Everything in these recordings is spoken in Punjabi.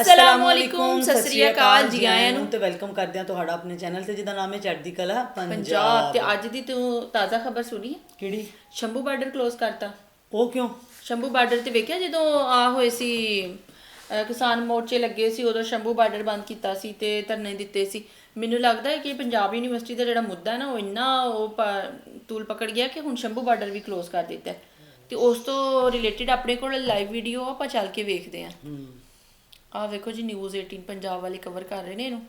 ਅਸਲਾਮ ਅਲੈਕੁਮ ਸਤਿ ਸ੍ਰੀ ਅਕਾਲ ਜੀ ਆਇਆਂ ਨੂੰ। ਤੇ ਵੈਲਕਮ ਕਰਦੇ ਆ ਤੁਹਾਡਾ ਆਪਣੇ ਚੈਨਲ ਤੇ ਜਿਹਦਾ ਨਾਮ ਹੈ ਚੜ੍ਹਦੀ ਕਲਾ ਪੰਜਾਬ। ਤੇ ਅੱਜ ਦੀ ਤੂੰ ਤਾਜ਼ਾ ਖਬਰ ਸੁਣੀ ਕਿਹੜੀ? ਸ਼ੰਭੂ ਬਾਰਡਰ ক্লোਜ਼ ਕਰਤਾ। ਉਹ ਕਿਉਂ? ਸ਼ੰਭੂ ਬਾਰਡਰ ਤੇ ਵੇਖਿਆ ਜਦੋਂ ਆ ਹੋਏ ਸੀ ਕਿਸਾਨ ਮੋਰਚੇ ਲੱਗੇ ਸੀ ਉਦੋਂ ਸ਼ੰਭੂ ਬਾਰਡਰ ਬੰਦ ਕੀਤਾ ਸੀ ਤੇ ਧਰਨੇ ਦਿੱਤੇ ਸੀ। ਮੈਨੂੰ ਲੱਗਦਾ ਹੈ ਕਿ ਪੰਜਾਬ ਯੂਨੀਵਰਸਿਟੀ ਦਾ ਜਿਹੜਾ ਮੁੱਦਾ ਹੈ ਨਾ ਉਹ ਇੰਨਾ ਉਹ ਤੂਲ ਪਕੜ ਗਿਆ ਕਿ ਹੁਣ ਸ਼ੰਭੂ ਬਾਰਡਰ ਵੀ ਕਲੋਜ ਕਰ ਦਿੱਤਾ ਤੇ ਉਸ ਤੋਂ ਰਿਲੇਟਡ ਆਪਣੇ ਕੋਲ ਲਾਈਵ ਵੀਡੀਓ ਆਪਾਂ ਚੱਲ ਕੇ ਵੇਖਦੇ ਆਂ ਆਹ ਵੇਖੋ ਜੀ ਨਿਊਜ਼ 18 ਪੰਜਾਬ ਵਾਲੇ ਕਵਰ ਕਰ ਰਹੇ ਨੇ ਇਹਨੂੰ।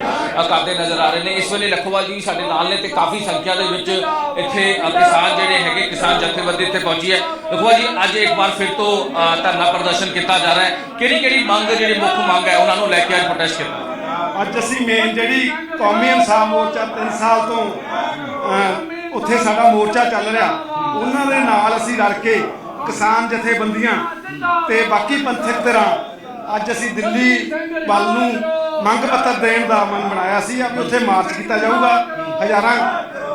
ਅ, ਕਰਦੇ ਨਜ਼ਰ ਆ ਰਹੇ ਨੇ। ਇਸ ਵੇਲੇ ਲਖੋਵਾਲ ਜੀ ਸਾਡੇ ਨਾਲ ਨੇ ਤੇ ਕਾਫੀ ਸੰਖਿਆ ਦੇ ਵਿੱਚ ਇੱਥੇ ਅ, ਕਿਸਾਨ ਜਿਹੜੇ ਹੈਗੇ ਕਿਸਾਨ ਜਥੇਬੰਦੀ ਇੱਥੇ ਪਹੁੰਚੀ ਹੈ। ਲਖੋਵਾਲ ਜੀ ਅੱਜ ਇੱਕ ਵਾਰ ਫਿਰ ਤੋਂ ਅ, ਧਰਨਾ ਪ੍ਰਦਰਸ਼ਨ ਕੀਤਾ ਜਾ ਰਿਹਾ ਹੈ। ਕਿਹੜੀ ਕਿਹੜੀ ਮੰਗ ਜਿਹੜੀ ਮੁੱਖ ਮੰਗ ਹੈ ਉਹਨਾਂ ਨੂੰ ਲੈ ਕੇ ਅੱਜ ਪ੍ਰੋਟੈਸਟ ਕੀਤਾ ਅੱਜ ਅਸੀਂ ਮੇਨ ਜਿਹੜੀ ਕੌਮੀ ਇਨਸਾਫ ਮੋਰਚਾ 3 ਸਾਲ ਤੋਂ ਅਹ, ਉੱਥੇ ਸਾਡਾ ਮੋਰਚਾ ਚੱਲ ਰਿਹਾ। ਉਹਨਾਂ ਦੇ ਨਾਲ ਅਸੀਂ ਰਲ ਕੇ ਕਿਸਾਨ ਜਥੇਬੰਦੀਆਂ ਤੇ ਬਾਕੀ ਪੰਥਕ ਧਿਰਾਂ ਅੱਜ ਅਸੀਂ ਦਿੱਲੀ ਵੱਲ ਨੂੰ ਮੰਗ ਪੱਤਰ ਦੇਣ ਦਾ ਮਨ ਬਣਾਇਆ ਸੀ। ਕਿ ਉੱਥੇ ਮਾਰਚ ਕੀਤਾ ਜਾਊਗਾ। ਹਜ਼ਾਰਾਂ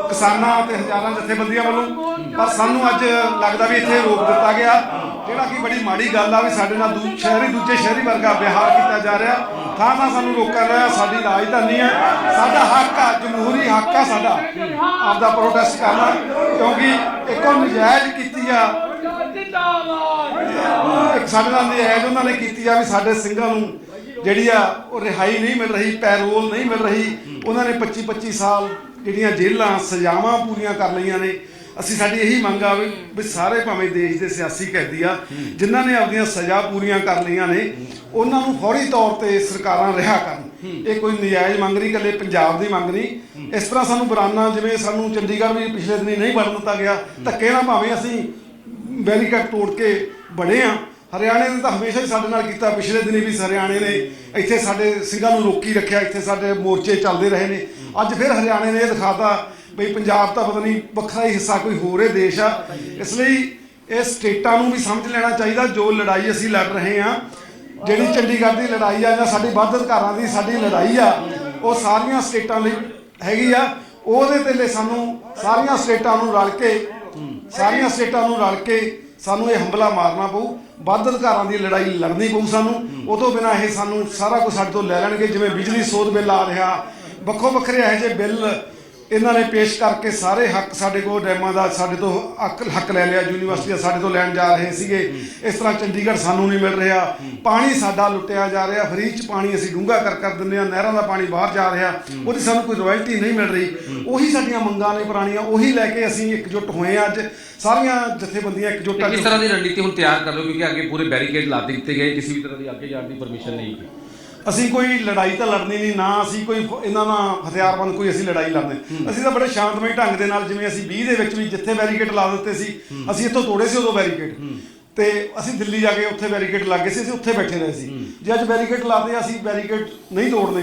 ਕਿਸਾਨਾਂ ਤੇ ਹਜ਼ਾਰਾਂ ਜਥੇਬੰਦੀਆਂ ਵੱਲੋਂ। ਪਰ ਸਾਨੂੰ ਅੱਜ ਲੱਗਦਾ ਵੀ ਇੱਥੇ ਰੋਕ ਦਿੱਤਾ ਗਿਆ। ਜਿਹੜਾ ਕਿ ਬੜੀ ਮਾੜੀ ਗੱਲ ਆ ਵੀ ਸਾਡੇ ਨਾਲ ਦੂ ਸ਼ਹਿਰੀ ਦੂਜੇ ਸ਼ਹਿਰੀ ਵਰਗਾ ਵਿਹਾਰ ਕੀਤਾ ਜਾ ਰਿਹਾ। ਥਾਂ ਥਾਂ ਸਾਨੂੰ ਰੋਕਣ ਰਿਹਾ ਸਾਡੀ ਰਾਜਧਾਨੀ ਹੈ ਸਾਡਾ ਹੱਕ ਆ, ਜਮਹੂਰੀ ਹੱਕ ਆ ਸਾਡਾ। ਆਪਦਾ ਪ੍ਰੋਟੈਸਟ ਕਰਨਾ। ਕਿਉਂਕਿ ਇੱਕੋ ਨਜਾਇਜ਼ ਕੀਤੀ ਆ ਇੱਕ ਸਾਡੇ ਨਾਲ ਨਜਾਇਜ਼ ਉਹਨਾਂ ਨੇ ਕੀਤੀ ਆ ਵੀ ਸਾਡੇ ਸਿੰਘਾਂ ਨੂੰ ਜਿਹੜੀ ਆ ਉਹ ਰਿਹਾਈ ਨਹੀਂ ਮਿਲ ਰਹੀ, ਪੈਰੋਲ ਨਹੀਂ ਮਿਲ ਰਹੀ। ਉਹਨਾਂ ਨੇ 25 25 ਸਾਲ ਜਿਹੜੀਆਂ ਜੇਲ੍ਹਾਂ ਸਜ਼ਾਵਾਂ ਪੂਰੀਆਂ ਕਰ ਲਈਆਂ ਨੇ। ਅਸੀਂ ਸਾਡੀ ਇਹੀ ਮੰਗ ਆ ਵੀ ਸਾਰੇ ਭਾਵੇਂ ਦੇਸ਼ ਦੇ ਸਿਆਸੀ ਕੈਦੀ ਆ, ਜਿਨ੍ਹਾਂ ਨੇ ਆਪਣੀਆਂ ਸਜ਼ਾ ਪੂਰੀਆਂ ਕਰ ਲਈਆਂ ਨੇ, ਉਹਨਾਂ ਨੂੰ ਫੌਰੀ ਤੌਰ ਤੇ ਸਰਕਾਰਾਂ ਰਿਹਾ ਕਰਨ। ਇਹ ਕੋਈ ਨਜਾਇਜ਼ ਮੰਗ ਨਹੀਂ, ਇਕੱਲੇ ਪੰਜਾਬ ਦੀ ਮੰਗ ਨਹੀਂ। ਇਸ ਤਰ੍ਹਾਂ ਸਾਨੂੰ ਬਰਾਨਾ, ਜਿਵੇਂ ਸਾਨੂੰ ਚੰਡੀਗੜ੍ਹ ਵੀ ਪਿਛਲੇ ਦਿਨੀ ਨਹੀਂ ਵੜਨ ਦਿੱਤਾ ਗਿਆ, ਧੱਕੇ ਨਾਲ ਭਾਵੇਂ ਅਸੀਂ ਬੈਰੀਕੇਡ ਤੋੜ ਕੇ ਬਣੇ ਆ। ਹਰਿਆਣੇ ਨੇ ਤਾਂ ਹਮੇਸ਼ਾ ਹੀ ਸਾਡੇ ਨਾਲ ਕੀਤਾ। ਪਿਛਲੇ ਦਿਨੀ ਵੀ ਹਰਿਆਣੇ ਨੇ ਇੱਥੇ ਸਾਡੇ ਸਿੰਘਾਂ ਨੂੰ ਰੋਕੀ ਰੱਖਿਆ। ਇੱਥੇ ਸਾਡੇ ਮੋਰਚੇ ਚੱਲਦੇ ਰਹੇ ਨੇ। ਅੱਜ ਫਿਰ ਹਰਿਆਣੇ ਨੇ ਇਹ ਦਿਖਾਤਾ ਬਈ ਪੰਜਾਬ ਤਾਂ ਪਤਾ ਨਹੀਂ ਵੱਖਰਾ ਹੀ ਹਿੱਸਾ ਕੋਈ ਹੋਰ ਹੀ, ਦੇਸ਼ ਆ। ਇਸ ਲਈ ਇਹ ਸਟੇਟਾਂ ਨੂੰ ਵੀ ਸਮਝ ਲੈਣਾ ਚਾਹੀਦਾ। ਜੋ ਲੜਾਈ ਅਸੀਂ ਲੜ ਰਹੇ ਆ, ਜਿਹੜੀ ਚੰਡੀਗੜ੍ਹ ਦੀ ਲੜਾਈ ਆ ਜਾਂ ਸਾਡੀ ਵੱਧ ਅਧਿਕਾਰਾਂ ਦੀ ਸਾਡੀ ਲੜਾਈ ਆ, ਉਹ ਸਾਰੀਆਂ ਸਟੇਟਾਂ ਲਈ ਹੈਗੀ ਆ। ਉਹਦੇ ਤੇ ਲਈ ਸਾਨੂੰ ਸਾਰੀਆਂ ਸਟੇਟਾਂ ਨੂੰ ਰਲ ਕੇ ਸਾਰੀਆਂ ਸਟੇਟਾਂ ਨੂੰ ਰਲ ਕੇ ਸਾਨੂੰ ਇਹ ਹੰਬਲਾ ਮਾਰਨਾ ਪਊ। ਵੱਧ ਅਧਿਕਾਰਾਂ ਦੀ ਲੜਾਈ ਲੜਨੀ ਪਊ ਸਾਨੂੰ। ਉਹ ਤੋਂ ਬਿਨਾਂ ਇਹ ਸਾਨੂੰ ਸਾਰਾ ਕੁਝ ਸਾਡੇ ਤੋਂ ਲੈ ਲੈਣਗੇ। ਜਿਵੇਂ ਬਿਜਲੀ ਸੋਧ ਬਿੱਲ ਆ ਰਿਹਾ। ਵੱਖੋ ਵੱਖਰੇ ਇਹੋ ਜਿਹੇ ਬਿੱਲ ਇਹਨਾਂ ਨੇ ਪੇਸ਼ ਕਰਕੇ ਸਾਰੇ ਹੱਕ ਸਾਡੇ ਕੋਲ ਡੈਮਾਂ ਦਾ ਸਾਡੇ ਤੋਂ ਹੱਕ ਹੱਕ ਲੈ ਲਿਆ ਯੂਨੀਵਰਸਿਟੀਆਂ ਸਾਡੇ ਤੋਂ ਲੈਣ ਜਾ ਰਹੇ ਸੀਗੇ। ਇਸ ਤਰ੍ਹਾਂ ਚੰਡੀਗੜ੍ਹ ਸਾਨੂੰ ਨਹੀਂ ਮਿਲ ਰਿਹਾ। ਪਾਣੀ ਸਾਡਾ ਲੁੱਟਿਆ ਜਾ ਰਿਹਾ ਫਰੀ ਚ ਪਾਣੀ ਅਸੀਂ ਡੂੰਘਾ ਕਰ ਕਰ ਦਿੰਦੇ ਆ ਨਹਿਰਾਂ ਦਾ ਪਾਣੀ ਬਾਹਰ ਜਾ ਰਿਹਾ ਉਹਦੀ ਸਾਨੂੰ ਕੋਈ ਰਾਇਲਟੀ ਨਹੀਂ ਮਿਲ ਰਹੀ। ਉਹੀ ਸਾਡੀਆਂ ਮੰਗਾਂ ਨੇ ਪੁਰਾਣੀਆਂ ਉਹੀ ਲੈ ਕੇ ਅਸੀਂ ਇਕਜੁੱਟ ਹੋਏ ਆ ਅੱਜ। ਸਾਰੀਆਂ ਜਥੇਬੰਦੀਆਂ ਇਕਜੁੱਟ ਆ ਕਿਸ ਤਰ੍ਹਾਂ ਦੀ ਰਣਨੀਤੀ ਹੁਣ ਤਿਆਰ ਕਰ ਲਓ? ਕਿਉਂਕਿ ਅੱਗੇ ਪੂਰੇ ਬੈਰੀਕੇਡ ਲਾ ਦਿੱਤੇ ਗਏ ਕਿਸੇ ਵੀ ਤਰ੍ਹਾਂ ਦੀ ਅੱਗੇ ਜਾਣ ਦੀ ਪਰਮਿਸ਼ਨ ਨਹੀਂ। ਹੈ ਅਸੀਂ ਕੋਈ ਲੜਾਈ ਤਾਂ ਲੜਨੀ ਨਹੀਂ ਨਾ ਅਸੀਂ ਕੋਈ ਇਹਨਾਂ ਨਾਲ ਹਥਿਆਰਬੰਦ ਕੋਈ ਅਸੀਂ ਲੜਾਈ ਲੜਦੇ। ਅਸੀਂ ਤਾਂ ਬੜੇ ਸ਼ਾਂਤਮਈ ਢੰਗ ਦੇ ਨਾਲ ਜਿਵੇਂ ਅਸੀਂ 20 ਦੇ ਵਿੱਚ ਵੀ ਜਿੱਥੇ ਬੈਰੀਕੇਡ ਲਾ ਦਿੱਤੇ ਸੀ ਅਸੀਂ ਇੱਥੋਂ ਤੋੜੇ ਸੀ ਉਦੋਂ ਬੈਰੀਕੇਡ ਤੇ ਅਸੀਂ ਦਿੱਲੀ ਜਾ ਕੇ ਉੱਥੇ ਬੈਰੀਕੇਡ ਲੱਗੇ ਸੀ ਅਸੀਂ ਉੱਥੇ ਬੈਠੇ ਰਹੇ ਸੀ। ਜੇ ਅੱਜ ਬੈਰੀਕੇਡ ਲਾਦੇ ਅਸੀਂ ਬੈਰੀਕੇਡ ਨਹੀਂ ਤੋੜਦੇ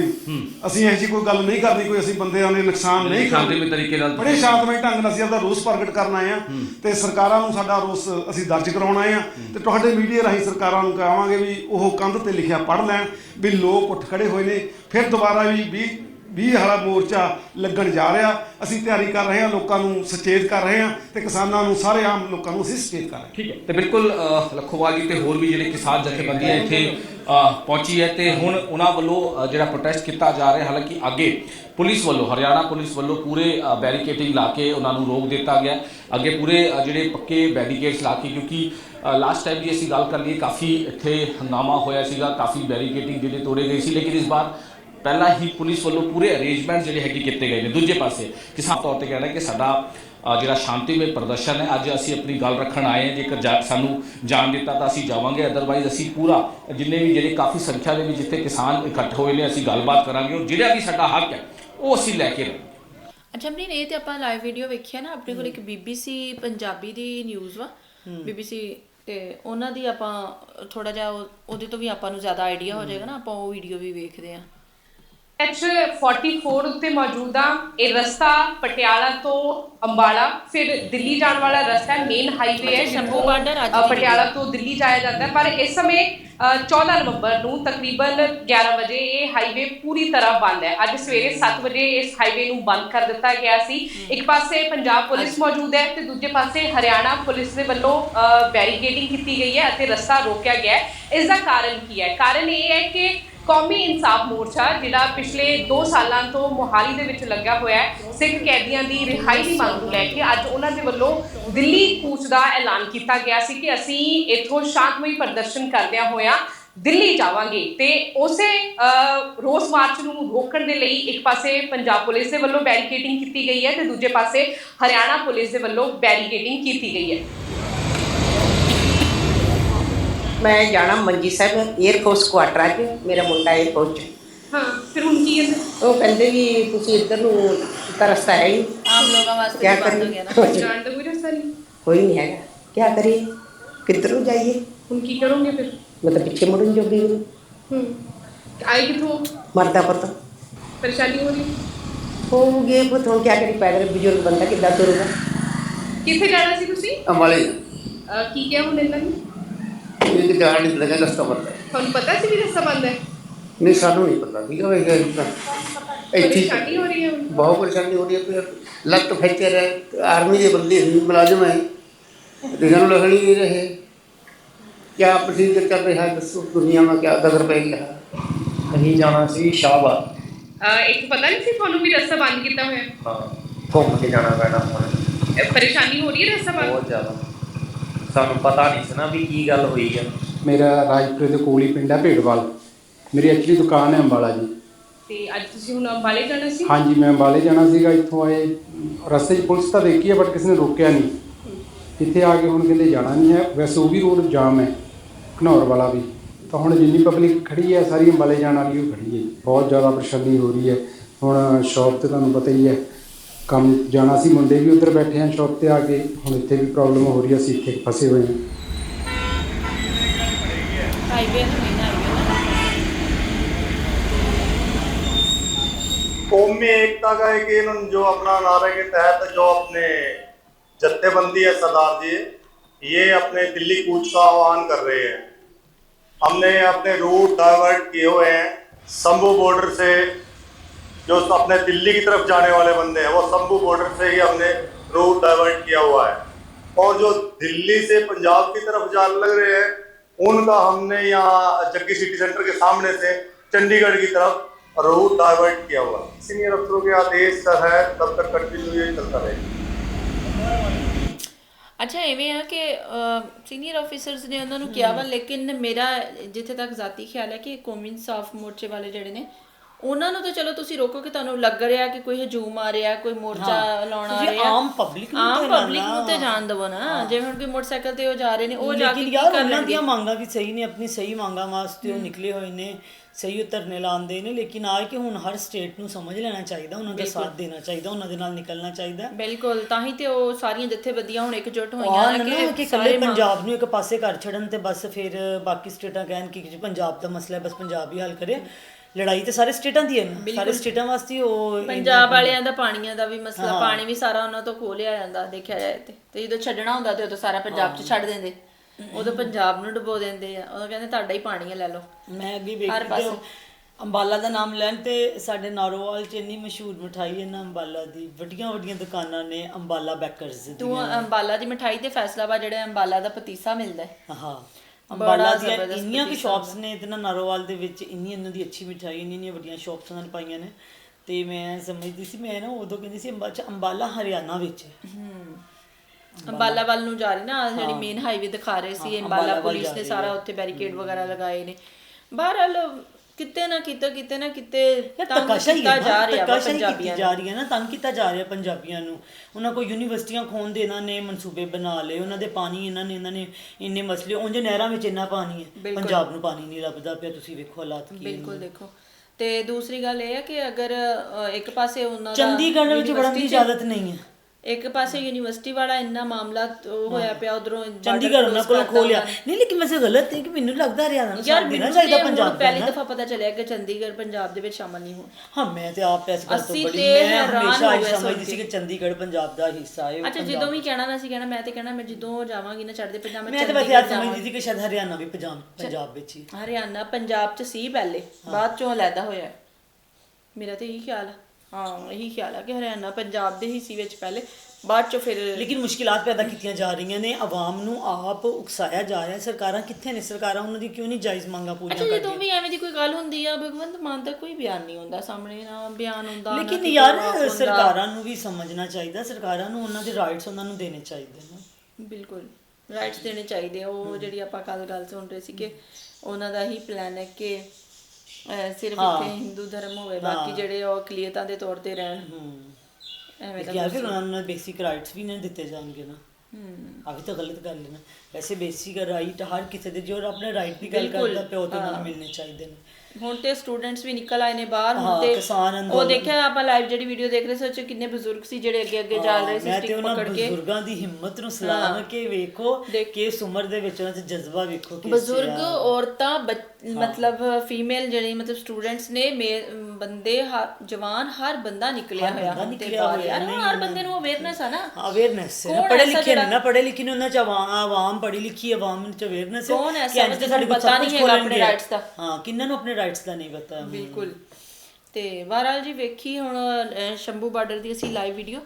ਅਸੀਂ ਇਹੋ ਜਿਹੀ ਕੋਈ ਗੱਲ ਨਹੀਂ ਕਰਨੀ ਕੋਈ ਅਸੀਂ ਬੰਦਿਆਂ ਦੇ ਨੁਕਸਾਨ ਨਹੀਂ ਸ਼ਾਂਤਮਈ ਕਰਨੀ ਤਰੀਕੇ ਨਾਲ ਬੜੇ ਸ਼ਾਂਤਮਈ ਢੰਗ ਨਾਲ ਅਸੀਂ ਆਪਦਾ ਰੋਸ ਪ੍ਰਗਟ ਕਰਨ ਆਏ ਆ ਤੇ ਸਰਕਾਰਾਂ ਨੂੰ ਸਾਡਾ ਰੋਸ ਅਸੀਂ ਦਰਜ ਕਰਾਉਣ ਆਏ ਆ ਤੇ ਤੁਹਾਡੇ ਮੀਡੀਆ ਰਾਹੀਂ ਸਰਕਾਰਾਂ ਨੂੰ ਕਹਾਵਾਂਗੇ ਵੀ ਉਹ ਕੰਧ ਤੇ ਲਿਖਿਆ ਪੜ੍ਹ ਲੈਣ ਵੀ ਲੋਕ ਉੱਠ ਖੜੇ ਹੋਏ ਨੇ। ਫਿਰ ਦੁਬਾਰਾ ਵੀ 20 20 ਵਾਲਾ ਮੋਰਚਾ ਲੱਗਣ ਜਾ ਰਿਹਾ। ਅਸੀਂ ਤਿਆਰੀ ਕਰ ਰਹੇ ਹਾਂ ਲੋਕਾਂ ਨੂੰ ਸੁਚੇਤ ਕਰ ਰਹੇ ਹਾਂ ਤੇ ਕਿਸਾਨਾਂ ਨੂੰ ਸਾਰੇ ਆਮ ਲੋਕਾਂ ਨੂੰ ਅਸੀਂ ਸੁਚੇਤ ਕਰ ਰਹੇ ਹਾਂ। ਠੀਕ ਹੈ। ਤੇ ਬਿਲਕੁਲ ਅ, ਲੱਖੋਵਾਲ ਜੀ ਤੇ ਹੋਰ ਵੀ ਜਿਹੜੇ ਕਿਸਾਨ ਜਥੇਬੰਦੀਆਂ ਇੱਥੇ ਪਹੁੰਚੀ ਹੈ ਤੇ ਹੁਣ ਉਹਨਾਂ ਵੱਲੋਂ ਜਿਹੜਾ ਪ੍ਰੋਟੈਸਟ ਕੀਤਾ ਜਾ ਰਿਹਾ ਹਾਲਾਂਕਿ ਅੱਗੇ ਪੁਲਿਸ ਵੱਲੋਂ ਹਰਿਆਣਾ ਪੁਲਿਸ ਵੱਲੋਂ ਪੂਰੇ ਬੈਰੀਕੇਡਿੰਗ ਲਾ ਕੇ ਉਹਨਾਂ ਨੂੰ ਰੋਕ ਦਿੱਤਾ ਗਿਆ। ਅੱਗੇ ਪੂਰੇ ਜਿਹੜੇ ਪੱਕੇ ਬੈਰੀਕੇਡਸ ਲਾ ਕੇ ਕਿਉਂਕਿ ਲਾਸਟ ਟਾਈਮ ਦੀ ਅਸੀਂ ਗੱਲ ਕਰ ਲਈਏ ਕਾਫੀ ਇੱਥੇ ਹੰਗਾਮਾ ਹੋਇਆ ਸੀਗਾ ਕਾਫੀ ਬੈਰੀਕੇਡਿੰਗ ਜਿਹੜੇ ਤੋੜੇ ਗਏ ਸੀ ਲੇਕਿਨ ਇਸ ਵਾਰ ਪਹਿਲਾਂ ਹੀ ਪੁਲਿਸ ਵੱਲੋਂ ਪੂਰੇ ਅਰੇਂਜਮੈਂਟ ਜਿਹੜੇ ਹੈਗੇ ਕੀਤੇ ਗਏ ਨੇ। ਦੂਜੇ ਪਾਸੇ ਕਿਸਾਨ ਤੌਰ ਤੇ ਕਹਿਣਾ ਕਿ ਸਾਡਾ ਜਿਹੜਾ ਸ਼ਾਂਤੀਮਈ ਪ੍ਰਦਰਸ਼ਨ ਹੈ ਅੱਜ ਅਸੀਂ ਆਪਣੀ ਗੱਲ ਰੱਖਣ ਆਏ ਹਾਂ। ਜੇਕਰ ਸਾਨੂੰ ਜਾਣ ਦਿੱਤਾ ਤਾਂ ਅਸੀਂ ਜਾਵਾਂਗੇ। ਅਦਰਵਾਈਜ਼ ਅਸੀਂ ਪੂਰਾ ਜਿੰਨੇ ਵੀ ਜਿਹੜੇ ਕਾਫੀ ਸੰਖਿਆ ਦੇ ਵਿੱਚ ਜਿੱਥੇ ਕਿਸਾਨ ਇਕੱਠ ਹੋਏ ਨੇ ਅਸੀਂ ਗੱਲਬਾਤ ਕਰਾਂਗੇ। ਔਰ ਜਿਹੜਾ ਵੀ ਸਾਡਾ ਹੱਕ ਹੈ ਉਹ ਅਸੀਂ ਲੈ ਕੇ ਰਹਾਂਗੇ ਅੱਛਾ ਅਮਰੀਨ ਇਹ ਤੇ ਆਪਾਂ ਲਾਈਵ ਵੀਡੀਓ ਵੇਖਿਆ ਨਾ ਆਪਣੇ ਕੋਲ ਇੱਕ ਬੀਬੀਸੀ ਪੰਜਾਬੀ ਦੀ ਨਿਊਜ਼ ਵਾ। ਬੀਬੀਸੀ ਤੇ ਉਹਨਾਂ ਦੀ ਆਪਾਂ ਥੋੜਾ ਜਿਹਾ ਉਹ- ਉਹਦੇ ਤੋਂ ਵੀ ਆਪਾਂ ਨੂੰ ਜ਼ਿਆਦਾ ਆਈਡੀਆ ਹੋ ਜਾਏਗਾ ਨਾ ਆਪਾਂ ਉਹ ਵੀਡੀਓ ਵੀ ਵੇਖਦੇ ਆ ਐਚ 44 ਉੱਤੇ ਮੌਜੂਦ ਆ। ਇਹ ਰਸਤਾ ਪਟਿਆਲਾ ਤੋਂ ਅੰਬਾਲਾ ਫਿਰ ਦਿੱਲੀ ਜਾਣ ਵਾਲਾ ਰਸਤਾ ਹੈ ਮੇਨ ਹਾਈਵੇ ਹੈ ਸ਼ੰਭੂ ਬਾਰਡਰ ਪਟਿਆਲਾ ਤੋਂ ਦਿੱਲੀ ਜਾਇਆ ਜਾਂਦਾ ਪਰ ਇਸ ਸਮੇਂ ਅ, 14 ਨਵੰਬਰ ਨੂੰ ਤਕਰੀਬਨ 11 ਵਜੇ ਇਹ ਹਾਈਵੇ ਪੂਰੀ ਤਰ੍ਹਾਂ ਬੰਦ ਹੈ। ਅੱਜ ਸਵੇਰੇ 7 ਵਜੇ ਇਸ ਹਾਈਵੇ ਨੂੰ ਬੰਦ ਕਰ ਦਿੱਤਾ ਗਿਆ ਸੀ। ਇੱਕ ਪਾਸੇ ਪੰਜਾਬ ਪੁਲਿਸ ਮੌਜੂਦ ਹੈ ਤੇ ਦੂਜੇ ਪਾਸੇ ਹਰਿਆਣਾ ਪੁਲਿਸ ਦੇ ਵੱਲੋਂ ਬੈਰੀਕੇਡਿੰਗ ਕੀਤੀ ਗਈ ਹੈ ਅਤੇ ਰਸਤਾ ਰੋਕਿਆ ਗਿਆ ਹੈ। ਇਸ ਦਾ ਕਾਰਨ ਕੀ ਹੈ? ਕਾਰਨ ਇਹ ਹੈ ਕਿ ਕੌਮੀ ਇਨਸਾਫ ਮੋਰਚਾ, ਜਿਹੜਾ ਪਿਛਲੇ 2 ਸਾਲਾਂ ਤੋਂ ਮੋਹਾਲੀ ਦੇ ਵਿੱਚ ਲੱਗਾ ਹੋਇਆ ਹੈ, ਸਿੱਖ ਕੈਦੀਆਂ ਦੀ ਰਿਹਾਈ ਦੀ ਮੰਗ ਨੂੰ ਲੈ ਕੇ ਅੱਜ ਉਹਨਾਂ ਦੇ ਵੱਲੋਂ ਦਿੱਲੀ ਕੂਚ ਦਾ ਐਲਾਨ ਕੀਤਾ ਗਿਆ ਸੀ ਕਿ ਅਸੀਂ ਇੱਥੋਂ ਸ਼ਾਂਤਮਈ ਪ੍ਰਦਰਸ਼ਨ ਕਰਦਿਆਂ ਹੋਇਆਂ ਦਿੱਲੀ ਜਾਵਾਂਗੇ ਤੇ ਉਸੇ ਰੋਸ ਮਾਰਚ ਨੂੰ ਰੋਕਣ ਦੇ ਲਈ ਇੱਕ ਪਾਸੇ ਪੰਜਾਬ ਪੁਲਿਸ ਦੇ ਵੱਲੋਂ ਬੈਰੀਕੇਡਿੰਗ ਕੀਤੀ ਗਈ ਹੈ ਤੇ ਦੂਜੇ ਪਾਸੇ ਹਰਿਆਣਾ ਪੁਲਿਸ ਦੇ ਵੱਲੋਂ ਬੈਰੀਕੇਡਿੰਗ ਕੀਤੀ ਗਈ ਹੈ। ਮੈਂ ਜਾਣਾ ਮੰਜੀ ਸਾਹਿਬ 에ਅਰ ਫੋਰਸ ਕੁਆਟਰਾਂ 'ਚ ਮੇਰਾ ਮੁੰਡਾ 에ਅਰ ਫੋਰਸ 'ਚ। ਹਾਂ ਫਿਰ ਹੁਣ ਕੀ ਹੈ? ਉਹ ਕਹਿੰਦੇ ਵੀ ਤੁਸੀਂ ਇੱਧਰ ਨੂੰ ਤਾਂ ਰਸਤਾ ਹੈ ਹੀ ਆਮ ਲੋਕਾਂ ਵਾਸਤੇ ਕਿਆ ਵੀ ਬੰਦ ਹੋ ਗਿਆ ਨਾ। ਕਰੀਏ ਜਾਣ ਦਾ ਕੋਈ ਰਸਤਾ ਨਹੀਂ ਕੋਈ ਨਹੀਂ ਹੈਗਾ। ਕਿਆ ਕਰੀਏ? ਕਿੱਧਰੋਂ ਜਾਈਏ? ਹੁਣ ਕੀ ਕਰੋਗੇ ਫਿਰ? ਮਤਲਬ ਪਿੱਛੇ ਮੁੜਨ ਜੋਗੀ ਨਹੀਂ ਹੂੰ। ਆਏ ਕਿਥੋਂ? ਮਰਦਾ ਪਰਤਾ ਪਰੇਸ਼ਾਨੀ ਹੋ ਰਹੀ? ਹੈ? ਹੋ ਗਏ ਪੁੱਤ ਹੁਣ ਕਿਆ ਕਰੀ ਪੈਦਲ ਬਜ਼ੁਰਗ ਬੰਦਾ ਕਿੱਦਾਂ ਤੁਰੂਗਾ? ਕਿੱਥੇ ਜਾਣਾ ਸੀ ਤੁਸੀਂ? ਹਮਾਰੇ ਅਹ ਕੀ ਕਿਹਾ ਹੁਣ ਇਹਨਾਂ ਨੇ? ਇਹਦੇ ਤੇ ਗਾਰਡ ਨਹੀਂ ਲੱਗਾ ਰਸਤਾ ਬੰਦ ਹੈ ਤੁਹਾਨੂੰ ਪਤਾ ਸੀ ਵੀ ਰਸਤਾ ਬੰਦ ਹੈ? ਨਹੀਂ ਸਾਨੂੰ ਨਹੀਂ ਪਤਾ ਸੀਗਾ ਵੀ ਇਹ ਤਾਂ ਇੱਥੇ ਪਰੇਸ਼ਾਨੀ ਹੋ ਰਹੀ ਹੈ ਹੁਣ। ਬਹੁਤ ਪਰੇਸ਼ਾਨੀ ਹੋ ਰਹੀ ਹੈ ਫਿਰ ਲੱਤ ਫੈਕਚਰ ਹੈ ਆਰਮੀ ਦੇ ਬੰਦੇ ਸੀ, ਮੁਲਾਜ਼ਮ ਹੈ। ਤੇ ਸਾਨੂੰ ਲਗਣੀ ਨਹੀਂ ਰਹੇ। ਕਿਆ ਪ੍ਰੋਸੀਜਰ ਚੱਲ ਰਿਹਾ ਦੱਸੋ ਦੁਨੀਆ ਮਾ ਕਿਆ ਗਦਰ ਪੈ ਗਿਆ। ਅਸੀਂ ਜਾਣਾ ਸੀ ਸ਼ਾਹਬਾਦ। ਅਹ, ਇੱਕ ਪਤਾ ਨਹੀਂ ਸੀ ਤੁਹਾਨੂੰ ਵੀ ਰਸਤਾ ਬੰਦ ਕੀਤਾ ਹੋਇਆ? ਹੈ। ਹਾਂ ਘੁੰਮ ਕੇ ਜਾਣਾ ਪੈਣਾ ਹੁਣ। ਅਹ, ਪਰੇਸ਼ਾਨੀ ਹੋ ਰਹੀ ਹੈ ਰਸਤਾ ਬੰਦ? ਬਹੁਤ ਜ਼ਿਆਦਾ। ਸਾਨੂੰ ਪਤਾ ਨਹੀਂ ਸੀ ਨਾ ਵੀ ਕੀ ਗੱਲ ਹੋਈ ਆ। ਮੇਰਾ ਰਾਜਪੁਰੇ ਦੇ ਕੋਲ ਹੀ ਪਿੰਡ ਹੈ ਭੇੜਵਾਲ ਮੇਰੀ ਐਕਚੁਅਲੀ ਦੁਕਾਨ ਹੈ ਅੰਬਾਲਾ ਜੀ। ਤੇ ਅੱਜ ਤੁਸੀਂ ਹੁਣ ਅੰਬਾਲੇ ਜਾਣਾ ਸੀ? ਹਾਂਜੀ ਮੈਂ ਅੰਬਾਲੇ ਜਾਣਾ ਸੀਗਾ ਇੱਥੋਂ ਆਏ। ਰਸਤੇ 'ਚ ਪੁਲਿਸ ਤਾਂ ਦੇਖੀ ਹੈ ਬਟ ਕਿਸੇ ਨੇ ਰੋਕਿਆ ਨਹੀਂ। ਇੱਥੇ ਆ ਕੇ ਹੁਣ ਕਹਿੰਦੇ ਜਾਣਾ ਨਹੀਂ ਹੈ। ਵੈਸੇ ਉਹ ਵੀ ਰੋਡ ਜਾਮ ਹੈ ਘਨੌਰ ਵਾਲਾ ਵੀ। ਤਾਂ ਹੁਣ ਜਿੰਨੀ ਪਬਲਿਕ ਖੜੀ ਹੈ ਸਾਰੀ ਅੰਬਾਲੇ ਜਾਣ ਵਾਲੀ ਉਹ ਖੜੀ ਹੈ। ਬਹੁਤ ਜ਼ਿਆਦਾ ਪਰੇਸ਼ਾਨੀ ਹੋ ਰਹੀ ਹੈ। ਹੁਣ ਸ਼ਾਪ ਤੇ ਤੁਹਾਨੂੰ ਪਤਾ ਹੀ ਹੈ ਕੰਮ ਜਾਣਾ ਸੀ ਮੁੰਡੇ ਵੀ ਉੱਧਰ ਬੈਠੇ ਆ ਸ਼ਾਪ ਤੇ ਆ ਕੇ ਹੁਣ ਇੱਥੇ ਵੀ ਪ੍ਰੋਬਲਮ ਹੋ ਰਹੀ ਹੈ ਅਸੀਂ ਇੱਥੇ ਫਸੇ ਹੋਏ ਹਾਂ ਹਾਈਵੇ ਤੇ ਮੇਨ ਹਾਈਵੇ ਨਾ कौमी एकता का एक इन्होंने जो अपना नारे के तहत जो अपने जत्थेबंदी है सरदार जी ये अपने दिल्ली कूच का आह्वान कर रहे हैं हमने अपने रूट डाइवर्ट किए हुए हैं शंभू बॉर्डर से जो अपने दिल्ली की तरफ जाने वाले बंदे हैं वो शंभू बॉर्डर से ही हमने रूट डाइवर्ट किया हुआ है और जो दिल्ली से पंजाब की तरफ जाने लग रहे हैं उनका हमने यहाँ जग्गी सिटी सेंटर के सामने से चंडीगढ़ की तरफ रूट डाइवर्ट किया हुआ है सीनियर अफसरों के आदेश है तब तक कंटिन्यू ये चलता रहेगा ਅੱਛਾ ਐਵੇਂ ਆ ਕਿ ਸੀਨੀਅਰ ਆਫੀਸਰਸ ਨੇ ਉਹਨਾਂ ਨੂੰ ਕਿਹਾ ਵਾ ਲੇਕਿਨ ਮੇਰਾ ਜਿੱਥੇ ਤੱਕ ਜ਼ਾਤੀ ਖਿਆਲ ਹੈ ਕਿ ਕੌਮੀ ਇਨਸਾਫ ਮੋਰਚੇ ਵਾਲੇ ਜਿਹੜੇ ਨੇ ਉਹਨਾਂ ਨੂੰ ਤਾਂ ਚਲੋ ਤੁਸੀਂ ਰੋਕੋ ਕਿ ਤੁਹਾਨੂੰ ਲੱਗ ਰਿਹਾ ਕਿ ਕੋਈ ਹਜੂਮ ਆ ਰਿਹਾ ਕੋਈ ਮੋਰਚਾ ਲਾਉਣਾ ਆ ਰਿਹਾ। ਆਮ public ਨੂੰ ਆਮ ਪਬਲਿਕ ਨੂੰ ਤੇ ਜਾਣ ਦਿਵੋ ਨਾ। ਜਿਵੇਂ ਹੁਣ ਕੋਈ ਮੋਟਰਸਾਈਕਲ ਤੇ ਉਹ ਜਾ ਰਹੇ ਨੇ ਉਹ ਜਾ ਕੇ ਯਾਰ ਉਹਨਾਂ ਦੀਆਂ ਮੰਗਾਂ ਵੀ ਸਹੀ ਨੇ ਆਪਣੀ ਸਹੀ ਮੰਗਾਂ ਵਾਸਤੇ ਉਹ ਨਿਕਲੇ ਹੋਏ ਨੇ ਸਹੀ ਉਹ ਧਰਨੇ ਲਾਉਂਦੇ ਨੇ ਲੇਕਿਨ ਆ ਕਿ ਹੁਣ ਹਰ ਸਟੇਟ ਨੂੰ ਸਮਝ ਲੈਣਾ ਚਾਹੀਦਾ ਉਹਨਾਂ ਦਾ ਸਾਥ ਦੇਣਾ ਚਾਹੀਦਾ ਉਹਨਾਂ ਦੇ ਨਾਲ ਨਿਕਲਣਾ ਚਾਹੀਦਾ। ਬਿਲਕੁਲ ਤਾਂ ਹੀ ਤੇ ਉਹ ਸਾਰੀਆਂ ਜਥੇਬੰਦੀਆਂ ਹੁਣ ਇਕਜੁੱਟ ਹੋਈਆਂ ਨੇ ਕਿ ਸਾਰੇ ਪੰਜਾਬ ਨੂੰ ਇੱਕ ਪਾਸੇ ਕਰ ਛੱਡਣ ਤੇ ਬਸ ਫਿਰ ਬਾਕੀ ਸਟੇਟਾਂ ਕਹਿਣ ਕਿ ਪੰਜਾਬ ਦਾ ਮਸਲਾ ਹੈ ਬਸ ਪੰਜਾਬ ਹੀ ਹੱਲ ਕਰੇ। ਲੜਾਈ ਤੇ ਸਾਰੇ ਸਟੇਟਾਂ ਦੀ ਹੈ ਸਾਰੇ ਸਟੇਟਾਂ ਵਾਸਤੇ ਉਹ ਪੰਜਾਬ ਵਾਲਿਆਂ ਦਾ ਪਾਣੀਆਂ ਦਾ ਵੀ ਮਸਲਾ ਪਾਣੀ ਵੀ ਸਾਰਾ ਉਹਨਾਂ ਤੋਂ ਖੋਹ ਲਿਆ ਜਾਂਦਾ ਦੇਖਿਆ ਜਾਏ ਤੇ। ਤੇ ਜਦੋਂ ਛੱਡਣਾ ਹੁੰਦਾ ਤੇ ਉਦੋਂ ਸਾਰਾ ਪੰਜਾਬ 'ਚ ਛੱਡ ਦਿੰਦੇ। ਉਦੋਂ ਪੰਜਾਬ ਨੂੰ ਡੁਬੋ ਦਿੰਦੇ ਆ। ਉਹ ਕਹਿੰਦੇ ਤੁਹਾਡਾ ਹੀ ਪਾਣੀ ਹੈ ਲੈ ਲਓ। ਮੈਂ ਅੱਗੇ ਵੇਖਦੀ। ਹਾਂ ਅੰਬਾਲਾ ਦਾ ਨਾਮ ਲੈਣ ਤੇ ਸਾਡੇ ਨਾਰੋਵਾਲ ਚ ਇੰਨੀ ਮਸ਼ਹੂਰ ਮਠਾਈ ਹੈ ਨਾ ਅੰਬਾਲਾ ਦੀ ਵੱਡੀਆਂ ਵੱਡੀਆਂ ਦੁਕਾਨਾਂ ਨੇ ਅੰਬਾਲਾ ਬੇਕਰਸ ਤੂੰ ਅੰਬਾਲਾ ਦੀ ਮਠਾਈ ਤੇ ਫੈਸਲਾਬਾਦ ਜਿਹੜੇ ਅੰਬਾਲਾ ਦਾ ਪਤੀਸਾ ਮਿਲਦਾ ਹੈ। ਹਾਂ। ਅੰਬਾਲਾ ਦੀਆਂ ਇੰਨੀਆਂ ਕਿ ਸ਼ਾਪਸ ਨੇ। ਤੇ ਨਾ ਨਾਰੋਵਾਲ ਦੇ ਵਿੱਚ ਇੰਨੀ ਇਹਨਾਂ ਦੀ ਅੱਛੀ ਮਠਾਈ ਇੰਨੀ ਇੰਨੀਆਂ ਵੱਡੀਆਂ ਸ਼ਾਪਸ ਉਹਨਾਂ ਨੇ ਪਾਈਆਂ ਨੇ। ਤੇ ਮੈਂ ਸਮਝਦੀ ਸੀ ਮੈਂ ਨਾ ਉਦੋਂ ਕਹਿੰਦੀ ਸੀ ਅੰਬਾਲਾ ਹਰਿਆਣਾ ਵਿੱਚ ਹੈ। ਅੰਬਾਲਾ ਵੱਲ ਨੂੰ ਜਾ ਰਹੀ ਨਾ ਜਿਹੜੀ ਮੇਨ ਹਾਈਵੇ ਦਿਖਾ ਰਹੇ ਸੀ ਅੰਬਾਲਾ ਪੁਲਿਸ ਨੇ ਸਾਰਾ। ਉੱਥੇ ਬੈਰੀਕੇਡ ਵਗੈਰਾ ਲਗਾਏ ਨੇ। ਬਹਰਹਾਲ ਕਿਤੇ ਨਾ ਕਿਤੇ ਕਿਤੇ ਨਾ ਕਿਤੇ ਤੰਗ ਕੀਤਾ ਜਾ ਰਿਹਾ ਵਾ ਪੰਜਾਬੀਆਂ ਜਾ ਰਹੀ ਹੈ ਨਾ ਤੰਗ ਕੀਤਾ ਜਾ ਰਿਹਾ ਪੰਜਾਬੀਆਂ ਨੂੰ। ਉਹਨਾਂ ਕੋਲ ਯੂਨੀਵਰਸਿਟੀਆਂ ਖੋਣ ਦੇ ਇਹਨਾਂ ਨੇ ਮਨਸੂਬੇ ਬਣਾ ਲਏ ਉਹਨਾਂ ਦੇ ਪਾਣੀ ਇਹਨਾਂ ਨੇ ਇਹਨਾਂ ਨੇ ਇੰਨੇ ਮਸਲੇ ਉਂਝ ਨਹਿਰਾਂ ਵਿੱਚ ਇੰਨਾ ਪਾਣੀ ਹੈ। ਪੰਜਾਬ ਨੂੰ ਪਾਣੀ ਨਹੀਂ ਲੱਭਦਾ ਪਿਆ ਤੁਸੀਂ ਵੇਖੋ ਹਾਲਾਤ ਕੀ। ਬਿਲਕੁਲ ਦੇਖੋ। ਤੇ ਦੂਸਰੀ ਗੱਲ ਇਹ ਹੈ ਕਿ ਅਗਰ ਇੱਕ ਪਾਸੇ ਉਹਨਾਂ ਦਾ ਚੰਡੀਗੜ੍ਹ ਵਿੱਚ ਵੜਨ ਦੀ ਇਜਾਜ਼ਤ ਨਹੀਂ ਹੈ। ਇੱਕ ਪਾਸੇ ਯੂਨੀਵਰਸਿਟੀ ਵਾਲਾ ਇੰਨਾ ਮਾਮਲਾ ਉਹ ਹੋਇਆ ਪਿਆ ਉਧਰੋਂ ਚੰਡੀਗੜ੍ਹ ਉਹਨਾਂ ਕੋਲ ਖੋਲਿਆ। ਨਹੀਂ ਲੇਕਿਨ ਵੈਸੇ ਗਲਤ ਹੈ ਕਿ ਮੈਨੂੰ ਲੱਗਦਾ ਹਰਿਆਣਾ ਨੂੰ ਯਾਰ ਸਾਥ ਦੇਣਾ ਮੈਨੂੰ ਚਾਹੀਦਾ ਪੰਜਾਬ ਹੁਣ ਪਹਿਲੀ ਦਾ ਦਫਾ ਪਤਾ ਚੱਲਿਆ ਕਿ ਚੰਡੀਗੜ੍ਹ ਪੰਜਾਬ ਦੇ ਵਿੱਚ ਸ਼ਾਮਲ ਨਹੀਂ ਹੋਣ। ਹਾਂ ਮੈਂ ਤੇ ਆਪ ਇਸ ਗੱਲ ਤੋਂ ਬੜੀ ਮੈਂ ਹਮੇਸ਼ਾ ਇਹ ਸਮਝਦੀ ਸੀ ਕੇ। ਚੰਡੀਗੜ੍ਹ ਪੰਜਾਬ ਦਾ ਹਿੱਸਾ ਹੈ ਅੱਛਾ ਜਦੋਂ ਵੀ ਕਹਿਣਾ ਨਾ ਸੀ ਕਹਿਣਾ ਮੈਂ ਤੇ ਕਹਿਣਾ ਮੈਂ ਜਦੋਂ ਜਾਵਾਂਗੀ ਨਾ ਚੜ੍ਹਦੇ ਪੰਜਾਬ ਮੈਂ ਤਾਂ ਵੈਸੇ ਅੱਜ ਸਮਝਦੀ। ਸੀ ਕਿ ਸ਼ਾਇਦ ਹਰਿਆਣਾ ਵੀ ਪੰਜਾਬ ਪੰਜਾਬ ਵਿੱਚ ਹੀ ਹਰਿਆਣਾ ਪੰਜਾਬ ਚ ਸੀ ਪਹਿਲੇ ਬਾਅਦ ਚੋਂ ਅਲੱਗਾ ਹੋਇਆ। ਮੇਰਾ ਤੇ ਇਹੀ ਖਿਆਲ ਹੈ ਹਾਂ ਇਹੀ ਖਿਆਲ ਹੈ ਕਿ ਹਰਿਆਣਾ ਪੰਜਾਬ ਦੇ ਹਿੱਸੇ ਵਿੱਚ ਪਹਿਲੇ ਬਾਅਦ ਚੋਂ ਫਿਰ ਲੇਕਿਨ ਮੁਸ਼ਕਿਲਾਂ ਪੈਦਾ ਕੀਤੀਆਂ ਜਾ ਰਹੀਆਂ ਨੇ ਆਵਾਮ ਨੂੰ ਆਪ ਉਕਸਾਇਆ ਜਾ ਰਿਹਾ ਸਰਕਾਰਾਂ ਕਿੱਥੇ ਨੇ? ਸਰਕਾਰਾਂ ਉਹਨਾਂ ਦੀ ਕਿਉਂ ਨਹੀਂ ਜਾਇਜ਼ ਮੰਗਾਂ ਪੂਰੀਆਂ ਅੱਛਾ ਜਦੋਂ ਕਰਦੀਆਂ? ਵੀ ਐਵੇਂ ਦੀ ਕੋਈ ਗੱਲ ਹੁੰਦੀ ਆ ਭਗਵੰਤ ਮਾਨ ਦਾ ਕੋਈ ਬਿਆਨ ਨਹੀਂ ਹੁੰਦਾ ਸਾਹਮਣੇ ਨਾ ਬਿਆਨ ਹੁੰਦਾ ਲੇਕਿਨ ਯਾਰ। ਸਰਕਾਰਾਂ ਨੂੰ ਵੀ ਸਮਝਣਾ ਚਾਹੀਦਾ ਸਰਕਾਰਾਂ ਨੂੰ ਉਹਨਾਂ ਦੇ ਰਾਈਟਸ ਉਹਨਾਂ ਨੂੰ ਦੇਣੇ ਚਾਹੀਦੇ ਨੇ। ਬਿਲਕੁਲ ਰਾਈਟਸ ਦੇਣੇ ਚਾਹੀਦੇ ਆ। ਉਹ ਜਿਹੜੀ ਆਪਾਂ ਕੱਲ ਗੱਲ ਸੁਣ ਰਹੇ ਸੀ ਕਿ ਉਹਨਾਂ ਦਾ ਹੀ ਪਲਾਨ ਹੈ ਕਿ ਅਹ, ਸਿਰਫ ਇੱਥੇ ਹਿੰਦੂ ਧਰਮ ਹੋਵੇ ਬਾਕੀ ਜਿਹੜੇ ਉਹ ਅਕਲੀਅਤਾਂ ਦੇ ਤੌਰ ਤੇ ਰਹਿਣ। ਐਵੇਂ ਦਾ ਯਾਰ ਫਿਰ ਉਹਨਾਂ ਨੂੰ ਬੇਸਿਕ ਰਾਈਟਸ ਵੀ ਨਹੀਂ ਦਿੱਤੇ ਜਾਣਗੇ ਨਾ। ਆ ਵੀ ਤਾਂ ਗਲਤ ਗੱਲ ਹੈ ਨਾ। ਵੈਸੇ ਬੇਸਿਕ ਰਾਈਟ ਹਰ ਕਿਸੇ ਦੇ ਜੋ ਆਪਣੇ ਰਾਈਟ ਦੀ ਗੱਲ ਬਿਲਕੁਲ, ਕਰਦਾ ਪਿਓ ਤੇ ਉਹਨਾਂ ਨੂੰ ਮਿਲਣੇ ਚਾਹੀਦੇ ਨੇ। ਹੁਣ ਤੇ ਸਟੂਡੈਂਟਸ ਵੀ ਨਿਕਲ ਆਏ ਨੇ ਬਾਹਰ ਹਾਂ, ਹੁਣ ਤੇ ਉਹ। ਦੇਖਿਆ ਆਪਾਂ ਲਾਈਵ ਜਿਹੜੀ ਵੀਡੀਓ ਦੇਖ ਰਹੇ ਸੀ ਉਹ ਚ ਕਿੰਨੇ ਬਜ਼ੁਰਗ ਸੀ ਜਿਹੜੇ ਅੱਗੇ ਅੱਗੇ ਚੱਲ ਰਹੇ ਸੀ ਸਟਿਕ ਪਕੜ ਕੇ। ਬਜ਼ੁਰਗਾਂ ਦੀ ਹਿੰਮਤ ਨੂੰ ਸਲਾਮ ਕੇ ਵੇਖੋ ਕਿ ਇਸ ਉਮਰ ਦੇ ਵਿੱਚ ਉਹਨਾਂ 'ਚ ਜਜ਼ਬਾ ਵੇਖੋ ਕਿ ਬਜ਼ੁਰਗ ਔਰਤਾਂ ਮਤਲਬ ਫੀਮੇਲ ਜਿਹੜੇ ਮਤਲਬ ਸਟੂਡੈਂਟਸ ਨੇ ਮੇ- ਬੰਦੇ ਜਵਾਨ ਹਰ ਬੰਦਾ ਨਿਕਲਿਆ ਹੋਇਆ ਨਿਕਲਿਆ ਬਾਹਰ ਹੋਇਆ, ਹਰ ਬੰਦੇ ਨੂੰ ਅਵੇਅਰਨੈਸ ਆ ਨਾ। ਅਵੇਅਰਨੈਸ ਹੈ ਐਸਾ ਲਿਖੇ ਨੇ ਨਾ ਪੜ੍ਹੇ ਲਿਖੇ ਨੇ ਉਹਨਾਂ 'ਚ ਆਵਾਮ ਪੜ੍ਹੀ ਲਿਖੀ ਆਵਾਮ ਵਿੱਚ ਅਵੇਅਰਨੈਸ ਹੈ ਕਿ ਅੱਜ ਤੇ ਸਾਡੇ ਪਤਾ ਨਹੀਂ ਹੈਗਾ ਆਪਣੇ rights ਦਾ? ਹਾਂ ਕਿੰਨਾਂ ਨੂੰ ਆਪਣੇ ਰਾਈਟਸ ਦਾ ਨਹੀਂ ਪਤਾ। ਬਿਲਕੁਲ। ਤੇ ਬਹਰਾਲ ਜੀ ਵੇਖੀ ਹੁਣ ਅਹ, ਸ਼ੰਭੂ ਬਾਰਡਰ ਦੀ ਅਸੀਂ ਲਾਈਵ ਵੀਡੀਓ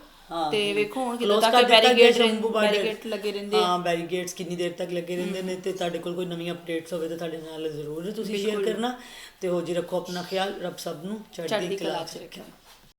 ਤੇ ਵੇਖੋ ਹੁਣ ਕਿਦੋਂ Close ਤੱਕ ਕਰ ਦਿੱਤਾ ਗਿਆ ਬੈਰੀਗੇਡ ਸ਼ੰਭੂ border। ਬੈਰੀਗੇਡ ਲੱਗੇ ਰਹਿੰਦੇ ਆ। ਹਾਂ ਬੈਰੀਗੇਡਸ ਕਿੰਨੀ ਦੇਰ ਤੱਕ ਲੱਗੇ ਰਹਿੰਦੇ ਨੇ ਤੇ ਤੁਹਾਡੇ ਕੋਲ ਕੋਈ ਨਵੀਂ ਅਪਡੇਟਸ ਹੋਵੇ ਤਾਂ ਤੁਹਾਡੇ ਨਾਲ ਜ਼ਰੂਰ ਤੁਸੀਂ ਸ਼ੇਅਰ ਕਰਨਾ ਤੇ ਹੋ ਜੀ ਰੱਖੋ ਆਪਣਾ ਖਿਆਲ ਰੱਬ ਸਭ ਨੂੰ ਚੜ੍ਹਦੀ ਚੜ੍ਹਦੀ ਕਲਾ ਚ ਰੱਖਿਆ ਰੱਖੇ।